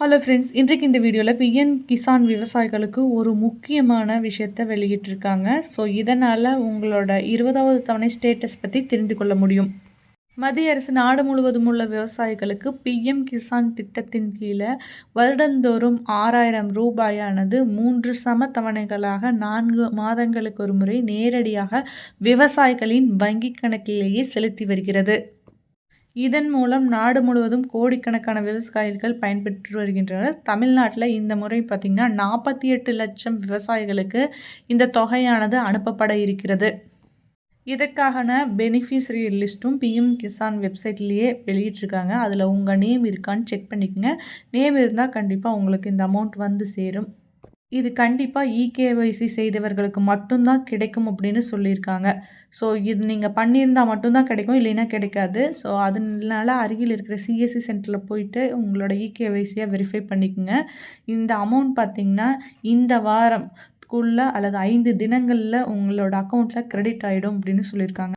Hello friends இன்றைக்கு இந்த வீடியோவில் பிஎன் கிசான் விவசாயிகளுக்கு ஒரு முக்கியமான விஷயத்தை வெளியிட்டிருக்காங்க. ஸோ இதனால் உங்களோட இருபதாவது தவணை ஸ்டேட்டஸ் பற்றி தெரிந்து கொள்ள முடியும். மத்திய அரசு நாடு முழுவதும் உள்ள விவசாயிகளுக்கு பிஎம் கிசான் திட்டத்தின் கீழே வருடந்தோறும் ஆறாயிரம் ரூபாயானது மூன்று சம தவணைகளாக நான்கு மாதங்களுக்கு ஒரு முறை நேரடியாக விவசாயிகளின் வங்கிக் கணக்கிலேயே செலுத்தி வருகிறது. இதன் மூலம் நாடு முழுவதும் கோடிக்கணக்கான விவசாயிகள் பயன்பெற்று வருகின்றனர். தமிழ்நாட்டில் இந்த முறை பார்த்திங்கன்னா நாற்பத்தி எட்டு லட்சம் விவசாயிகளுக்கு இந்த தொகையானது அனுப்பப்பட இருக்கிறது. இதற்கான பெனிஃபிஷரி லிஸ்ட்டும் பிஎம் கிசான் வெப்சைட்லேயே வெளியிட்ருக்காங்க அதில் உங்கள் நேம் இருக்கான்னு செக் பண்ணிக்கோங்க. நேம் இருந்தால் கண்டிப்பாக உங்களுக்கு இந்த அமௌண்ட் வந்து சேரும். இது கண்டிப்பாக இகேஒய்சி செய்தவர்களுக்கு மட்டும்தான் கிடைக்கும் அப்படின்னு சொல்லியிருக்காங்க. ஸோ இது நீங்கள் பண்ணியிருந்தால் மட்டும்தான் கிடைக்கும் இல்லைன்னா கிடைக்காது. ஸோ அதனால அருகில் இருக்கிற சிஎஸ்சி சென்டரில் போயிட்டு உங்களோட இகேஒய்சியை வெரிஃபை பண்ணிக்கோங்க. இந்த அமௌண்ட் பார்த்திங்கன்னா இந்த வாரம் ஸ்கூலில் அல்லது ஐந்து தினங்களில் உங்களோட அக்கௌண்ட்டில் க்ரெடிட் ஆகிடும் அப்படின்னு சொல்லியிருக்காங்க.